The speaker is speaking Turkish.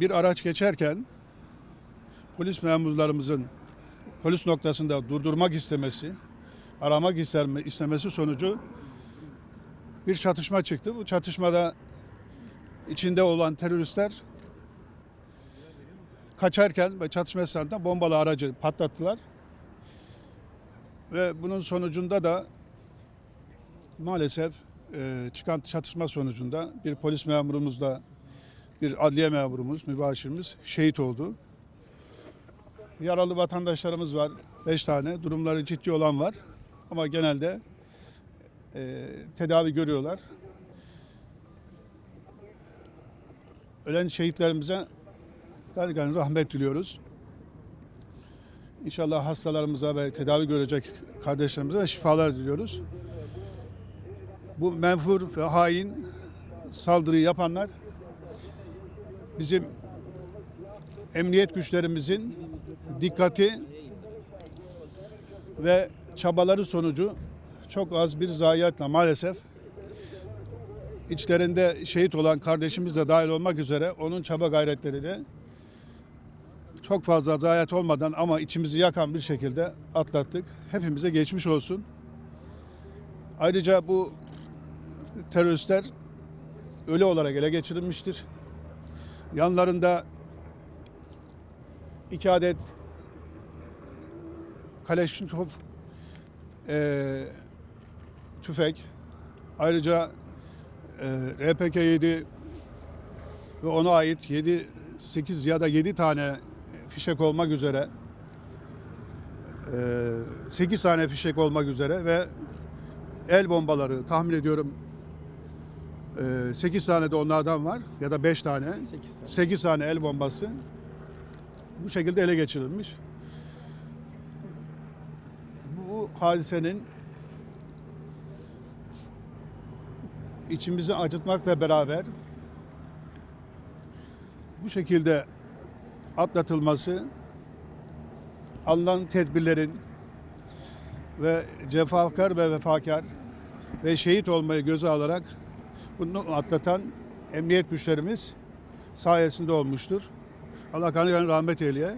bir araç geçerken polis memurlarımızın polis noktasında durdurmak istemesi, aramak isterme, istemesi sonucu bir çatışma çıktı. Bu çatışmada içinde olan teröristler kaçarken ve çatışma esnasında bombalı aracı patlattılar. Ve bunun sonucunda da maalesef çıkan çatışma sonucunda bir polis memurumuz da bir adliye memurumuz, mübaşirimiz şehit oldu. Yaralı vatandaşlarımız var. Beş tane. Durumları ciddi olan var. Ama genelde e, tedavi görüyorlar. Ölen şehitlerimize gani rahmet diliyoruz. İnşallah hastalarımıza ve tedavi görecek kardeşlerimize de şifalar diliyoruz. Bu menfur ve hain saldırıyı yapanlar bizim emniyet güçlerimizin dikkati ve çabaları sonucu çok az bir zayiatla maalesef içlerinde şehit olan kardeşimiz de dahil olmak üzere onun çaba gayretleriyle çok fazla zayiat olmadan ama içimizi yakan bir şekilde atlattık. Hepimize geçmiş olsun. Ayrıca bu teröristler ölü olarak ele geçirilmiştir. Yanlarında iki adet Kaleşnikov eee tüfek, ayrıca eee RPG-7 ve ona ait 7, 8 ya da 7 tane fişek olmak üzere eee 8 tane fişek olmak üzere ve el bombaları tahmin ediyorum 8 tane de onlardan var ya da 5 tane. 8 tane. 8 tane el bombası bu şekilde ele geçirilmiş. Bu hadisenin içimizi acıtmakla beraber bu şekilde atlatılması alınan tedbirlerin ve cefakar ve vefakar ve şehit olmayı göze alarak bunu atlatan emniyet güçlerimiz sayesinde olmuştur. Allah kanı rahmet eyleye.